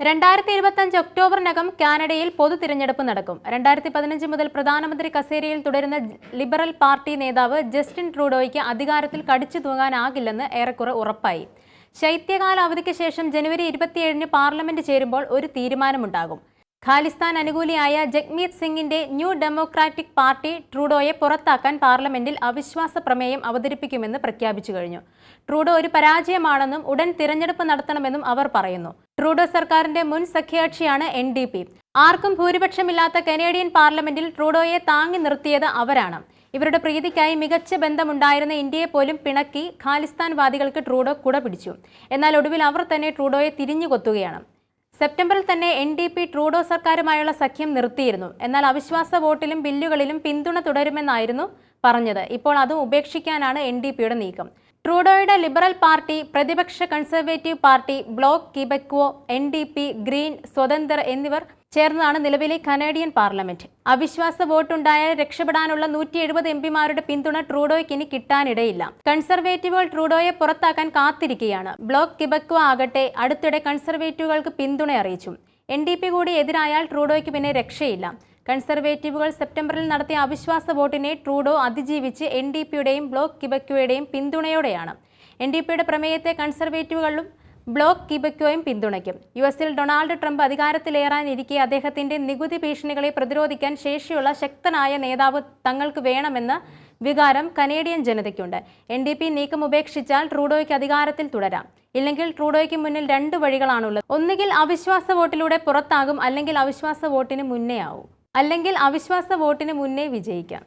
രണ്ടായിരത്തി ഇരുപത്തഞ്ച് ഒക്ടോബറിനകം കാനഡയിൽ പൊതു തിരഞ്ഞെടുപ്പ് നടക്കും. രണ്ടായിരത്തി പതിനഞ്ച് മുതൽ പ്രധാനമന്ത്രി കസേരയിൽ തുടരുന്ന ലിബറൽ പാർട്ടി നേതാവ് ജസ്റ്റിൻ ട്രൂഡോയ്ക്ക് അധികാരത്തിൽ കടിച്ചു തൂങ്ങാനാകില്ലെന്ന് ഏറെക്കുറെ ഉറപ്പായി. ശൈത്യകാല അവധിക്ക് ശേഷം ജനുവരി ഇരുപത്തിയേഴിന് പാർലമെന്റ് ചേരുമ്പോൾ ഒരു തീരുമാനമുണ്ടാകും. ഖാലിസ്ഥാൻ അനുകൂലിയായ ജഗ്മീത് സിംഗിന്റെ ന്യൂ ഡെമോക്രാറ്റിക് പാർട്ടി ട്രൂഡോയെ പുറത്താക്കാൻ പാർലമെന്റിൽ അവിശ്വാസ പ്രമേയം അവതരിപ്പിക്കുമെന്ന് പ്രഖ്യാപിച്ചു കഴിഞ്ഞു. ട്രൂഡോ ഒരു പരാജയമാണെന്നും ഉടൻ തിരഞ്ഞെടുപ്പ് നടത്തണമെന്നും അവർ പറയുന്നു. ട്രൂഡോ സർക്കാരിന്റെ മുൻ സഖ്യകക്ഷിയാണ് എൻ ഡി പി. ആർക്കും ഭൂരിപക്ഷമില്ലാത്ത കനേഡിയൻ പാർലമെന്റിൽ ട്രൂഡോയെ താങ്ങി നിർത്തിയത് അവരാണ്. ഇവരുടെ പ്രീതിക്കായി മികച്ച ബന്ധമുണ്ടായിരുന്ന ഇന്ത്യയെ പോലും പിണക്കി ഖാലിസ്ഥാൻവാദികൾക്ക് ട്രൂഡോ കുട പിടിച്ചു എന്നാൽ ഒടുവിൽ അവർ തന്നെ ട്രൂഡോയെ തിരിഞ്ഞുകൊത്തുകയാണ്. സെപ്റ്റംബറിൽ തന്നെ എൻ ഡി പി ട്രൂഡോ സർക്കാരുമായുള്ള സഖ്യം നിർത്തിയിരുന്നു. എന്നാൽ അവിശ്വാസ വോട്ടിലും ബില്ലുകളിലും പിന്തുണ തുടരുമെന്നായിരുന്നു പറഞ്ഞത്. ഇപ്പോൾ അതും ഉപേക്ഷിക്കാനാണ് എൻ ഡി പിയുടെ നീക്കം. ട്രൂഡോയുടെ ലിബറൽ പാർട്ടി പ്രതിപക്ഷ conservative party bloc Quebecois N D P green സ്വതന്ത്ര എന്നിവർ ചേർന്നതാണ് നിലവിലെ കനേഡിയൻ പാർലമെന്റ്. അവിശ്വാസ വോട്ടുണ്ടായാൽ രക്ഷപ്പെടാനുള്ള നൂറ്റി എഴുപത് എം പിമാരുടെ പിന്തുണ ട്രൂഡോയ്ക്ക് ഇനി കിട്ടാനിടയില്ല. കൺസർവേറ്റീവുകൾ ട്രൂഡോയെ പുറത്താക്കാൻ കാത്തിരിക്കുകയാണ്. ബ്ലോക്ക് കിബക്വ ആകട്ടെ അടുത്തിടെ കൺസർവേറ്റീവുകൾക്ക് പിന്തുണ അറിയിച്ചു. എൻ ഡി പി കൂടി എതിരായാൽ ട്രൂഡോയ്ക്ക് പിന്നെ രക്ഷയില്ല. കൺസർവേറ്റീവുകൾ സെപ്റ്റംബറിൽ നടത്തിയ അവിശ്വാസ വോട്ടിനെ ട്രൂഡോ അതിജീവിച്ച് എൻ ഡി പിയുടെയും ബ്ലോക്ക് കിബക്വയുടെയും പിന്തുണയോടെയാണ്. എൻ ഡി പിയുടെ പ്രമേയത്തെ കൺസർവേറ്റീവുകളും ബ്ലോക്ക് കിബക്യോയും പിന്തുണയ്ക്കും. യു എസിൽ ഡൊണാൾഡ് ട്രംപ് അധികാരത്തിലേറാനിരിക്കെ അദ്ദേഹത്തിന്റെ നികുതി ഭീഷണികളെ പ്രതിരോധിക്കാൻ ശേഷിയുള്ള ശക്തനായ നേതാവ് തങ്ങൾക്ക് വേണമെന്ന് വികാരം കനേഡിയൻ ജനതയ്ക്കുണ്ട്. എൻ ഡി പി നീക്കം ഉപേക്ഷിച്ചാൽ ട്രൂഡോയ്ക്ക് അധികാരത്തിൽ തുടരാം. ഇല്ലെങ്കിൽ ട്രൂഡോയ്ക്ക് മുന്നിൽ രണ്ട് വഴികളാണുള്ളത്. ഒന്നുകിൽ അവിശ്വാസ വോട്ടിലൂടെ പുറത്താകും അല്ലെങ്കിൽ അവിശ്വാസ വോട്ടിന് മുന്നേ ആവും അല്ലെങ്കിൽ അവിശ്വാസ വോട്ടിന് മുന്നേ വിജയിക്കാം.